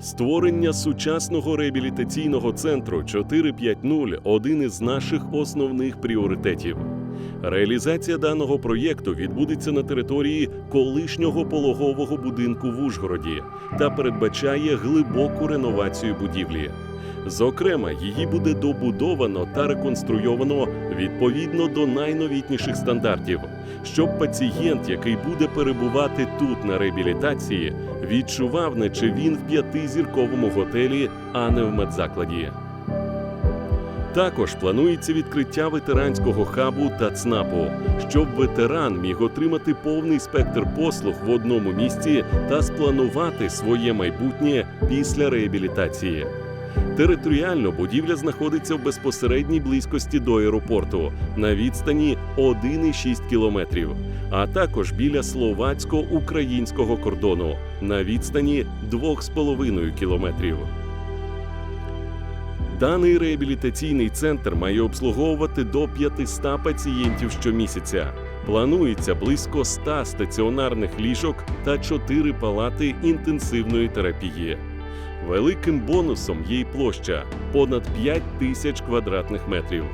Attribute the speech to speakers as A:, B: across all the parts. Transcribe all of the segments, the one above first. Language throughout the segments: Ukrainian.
A: Створення сучасного реабілітаційного центру 450 – один із наших основних пріоритетів. Реалізація даного проєкту відбудеться на території колишнього пологового будинку в Ужгороді та передбачає глибоку реновацію будівлі. Зокрема, її буде добудовано та реконструйовано відповідно до найновітніших стандартів, щоб пацієнт, який буде перебувати тут на реабілітації, відчував, наче він в п'ятизірковому готелі, а не в медзакладі. Також планується відкриття ветеранського хабу та ЦНАПу, щоб ветеран міг отримати повний спектр послуг в одному місці та спланувати своє майбутнє після реабілітації. Територіально будівля знаходиться в безпосередній близькості до аеропорту на відстані 1,6 кілометрів, а також біля словацько-українського кордону на відстані 2,5 кілометрів. Даний реабілітаційний центр має обслуговувати до 500 пацієнтів щомісяця. Планується близько 100 стаціонарних ліжок та 4 палати інтенсивної терапії. Великим бонусом є й площа понад 5 тисяч квадратних метрів.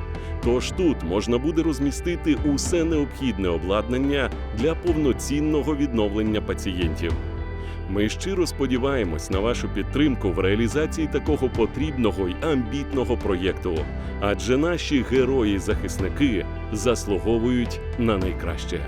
A: Тож тут можна буде розмістити усе необхідне обладнання для повноцінного відновлення пацієнтів. Ми щиро сподіваємось на вашу підтримку в реалізації такого потрібного й амбітного проєкту, адже наші герої-захисники заслуговують на найкраще.